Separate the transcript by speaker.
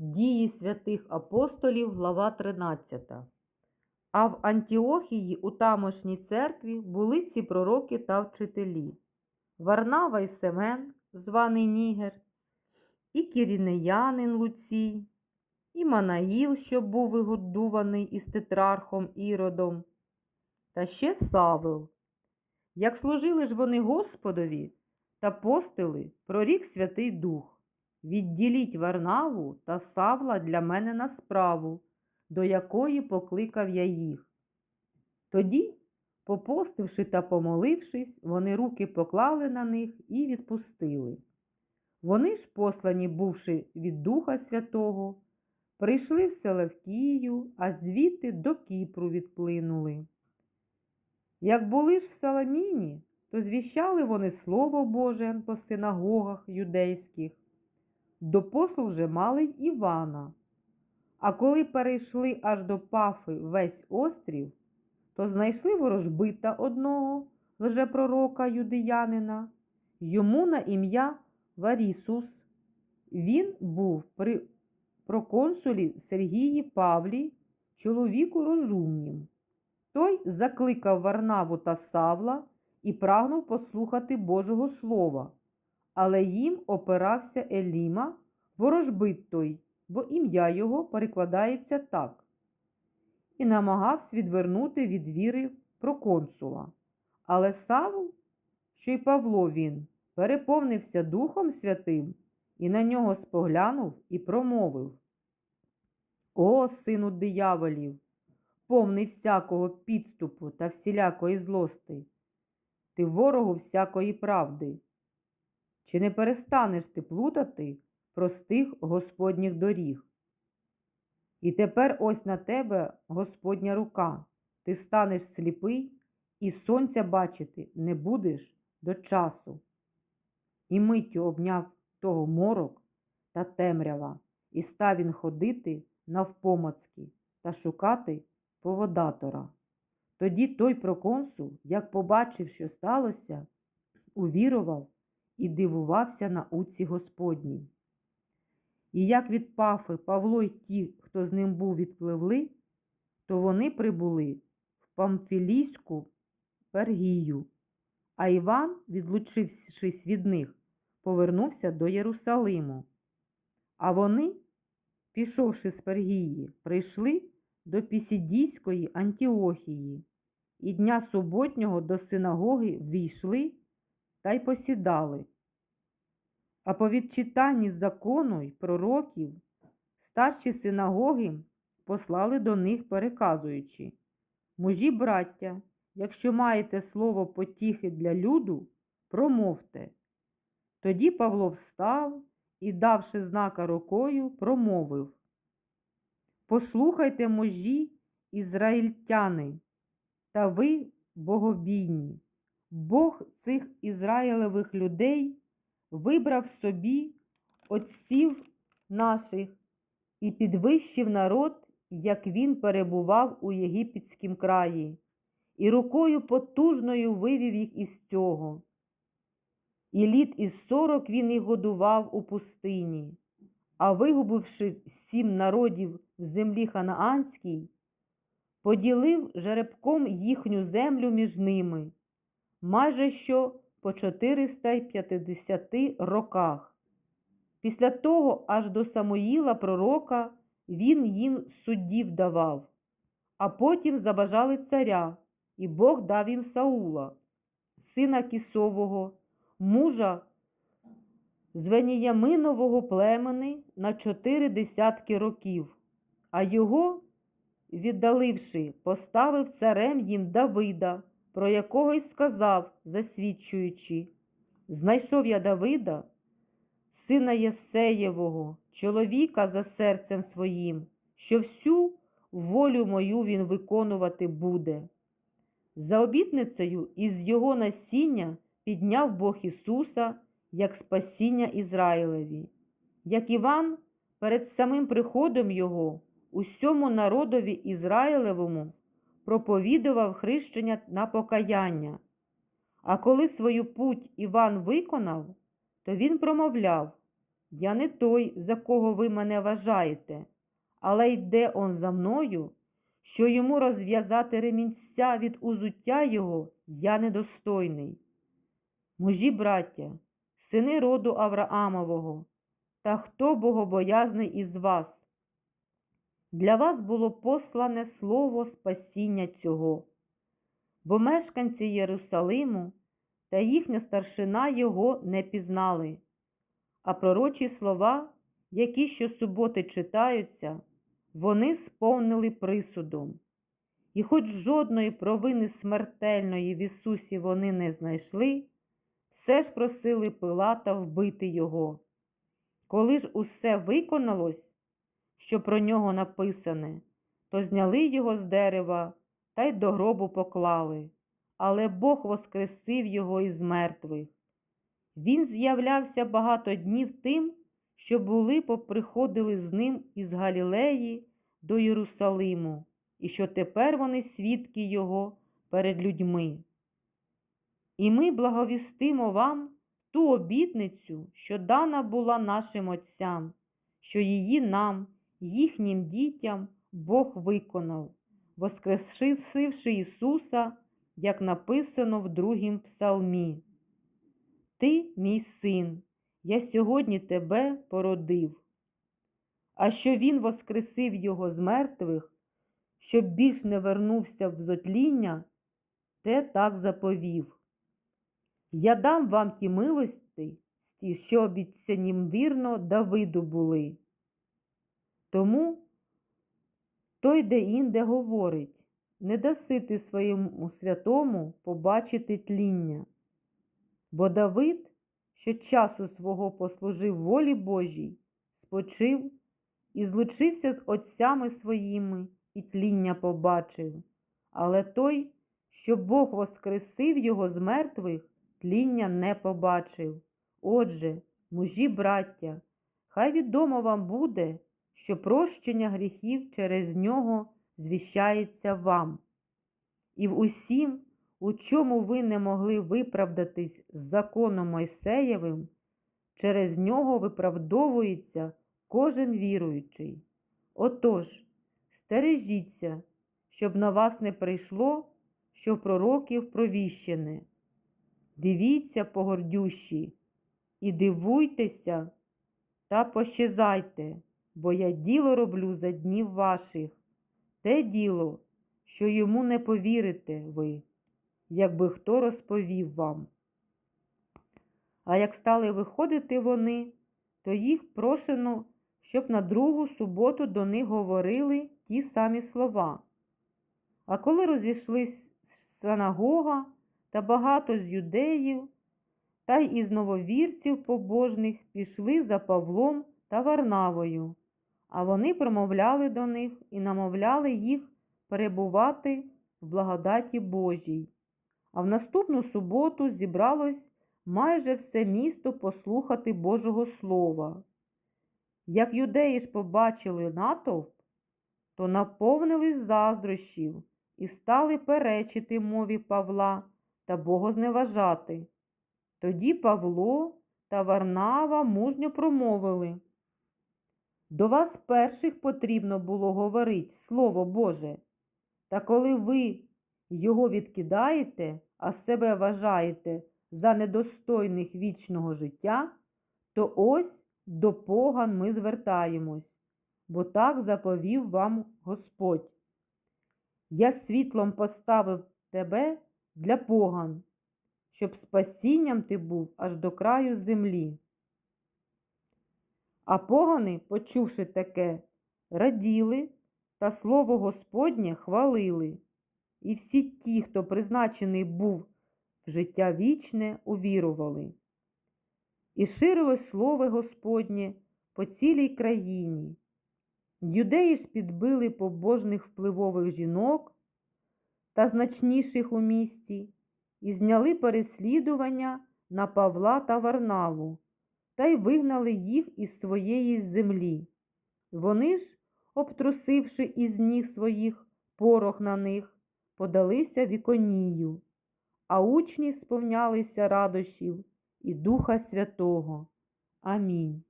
Speaker 1: Дії святих апостолів, глава 13. А в Антіохії у тамошній церкві були ці пророки та вчителі Варнава і Семен, званий Нігер, і кірінеянин Луцій, і Манаїл, що був вигодуваний із тетрархом Іродом, та ще Савел. Як служили ж вони Господові та постили, прорік Святий Дух. Відділіть Варнаву та Савла для мене на справу, до якої покликав я їх. Тоді, попостивши та помолившись, вони руки поклали на них і відпустили. Вони ж, послані, бувши від Духа Святого, прийшли в Селевкію, а звідти до Кіпру відплинули. Як були ж в Саламіні, то звіщали вони Слово Боже по синагогах юдейських. До послуг же мали й Івана. А коли перейшли аж до Пафи весь острів, то знайшли ворожбита одного лжепророка юдеянина, йому на ім'я Варісус. Він був при проконсулі Сергії Павлі, чоловіку розумнім. Той закликав Варнаву та Савла і прагнув послухати Божого Слова але їм опирався Еліма, ворожбит той, бо ім'я його перекладається так, і намагався відвернути від віри проконсула. Але Савл, що й Павло він, переповнився Духом Святим і на нього споглянув і промовив: О, сину дияволів, повний всякого підступу та всілякої злости, ти ворогу всякої правди. Чи не перестанеш ти плутати простих Господніх доріг? І тепер ось на тебе Господня рука, ти станеш сліпий і сонця бачити не будеш до часу. І миттю обняв того морок та темрява, і став він ходити навпомацьки та шукати поводатора. Тоді той проконсул, як побачив, що сталося, увірував і дивувався науці Господній. І як від Пафи Павло й ті, хто з ним був, відпливли, то вони прибули в Памфілійську Пергію, а Іван, відлучившись від них, повернувся до Єрусалиму. А вони, пішовши з Пергії, прийшли до Пісідійської Антіохії, і дня суботнього до синагоги ввійшли та й посідали. А по відчитанні закону й пророків старші синагоги послали до них, переказуючи Мужі, браття, якщо маєте слово потіхи для люду, промовте. Тоді Павло встав і, давши знака рукою, промовив Послухайте мужі, ізраїльтяни, та ви богобійні. Бог цих Ізраїлевих людей вибрав собі отців наших і підвищив народ, як він перебував у Єгипетськім краї, і рукою потужною вивів їх із цього. І літ із сорок він їх годував у пустині, а вигубивши сім народів в землі Ханаанській, поділив жеребком їхню землю між ними майже що по 450 роках. Після того, аж до Самоїла пророка, він їм суддів давав, а потім забажали царя, і Бог дав їм Саула, сина Кісового, мужа з Веніяминового племени на чотири десятки років, а його, віддаливши, поставив царем їм Давида про якого й сказав, засвідчуючи, знайшов я Давида, сина Єсеєвого, чоловіка за серцем своїм, що всю волю мою він виконувати буде. За обітницею із його насіння підняв Бог Ісуса як спасіння Ізраїлеві, як Іван перед самим приходом Його усьому народові Ізраїлевому проповідував хрещення на покаяння. А коли свою путь Іван виконав, то він промовляв я не той, за кого ви мене вважаєте, але йде он за мною, що йому розв'язати ремінця від узуття його я недостойний. Мужі, браття, сини роду Авраамового, та хто богобоязний із вас? Для вас було послане слово спасіння цього, бо мешканці Єрусалиму та їхня старшина його не пізнали, а пророчі слова, які щосуботи читаються, вони сповнили присудом. І хоч жодної провини смертельної в Ісусі вони не знайшли, все ж просили Пилата вбити його. Коли ж усе виконалось, що про нього написане, то зняли його з дерева та й до гробу поклали, але Бог воскресив його із мертвих. Він з'являвся багато днів тим, що були поприходили з ним із Галілеї до Єрусалиму, і що тепер вони свідки Його перед людьми. І ми благовістимо вам ту обітницю, що дана була нашим отцям, що її нам, їхнім дітям Бог виконав, воскресивши Ісуса, як написано в другім псалмі. Ти, мій син, я сьогодні тебе породив. А що Він воскресив його з мертвих, щоб більш не вернувся в зотління, те так заповів. Я дам вам ті милості, що обіцяні вірно Давиду були. Тому той де інде говорить, не даси ти своєму святому побачити тління. Бо Давид, що часу свого послужив волі Божій, спочив і злучився з отцями своїми і тління побачив, але той, що Бог воскресив його з мертвих, тління не побачив. Отже, мужі, браття, хай відомо вам буде, що прощення гріхів через нього звіщається вам. І в усім, у чому ви не могли виправдатись з законом Мойсеєвим, через нього виправдовується кожен віруючий. Отож, стережіться, щоб на вас не прийшло, що в пророків провіщене. Дивіться, погордющі, і дивуйтеся та пощезайте, бо я діло роблю за днів ваших, те діло, що йому не повірите ви, якби хто розповів вам. А як стали виходити вони, то їх прошено, щоб на другу суботу до них говорили ті самі слова. А коли розійшлись синагога та багато з юдеїв, та й із нововірців побожних пішли за Павлом та Варнавою, а вони промовляли до них і намовляли їх перебувати в благодаті Божій. А в наступну суботу зібралось майже все місто послухати Божого Слова. Як юдеї ж побачили натовп, то наповнились заздрощів і стали перечити мові Павла та богозневажати. Тоді Павло та Варнава мужньо промовили. До вас перших потрібно було говорити Слово Боже. Та коли ви його відкидаєте, а себе вважаєте за недостойних вічного життя, то ось до поган ми звертаємось, бо так заповів вам Господь. Я світлом поставив тебе для поган, щоб спасінням ти був аж до краю землі. А погани, почувши таке, раділи та слово Господнє хвалили, і всі ті, хто призначений був в життя вічне, увірували. І ширилось слово Господнє по цілій країні. Юдеї ж підбили побожних впливових жінок та значніших у місті, і зняли переслідування на Павла та Варнаву, та й вигнали їх із своєї землі. Вони ж, обтрусивши із ніг своїх порох на них, подалися віконію, а учні сповнялися радощів і Духа Святого. Амінь.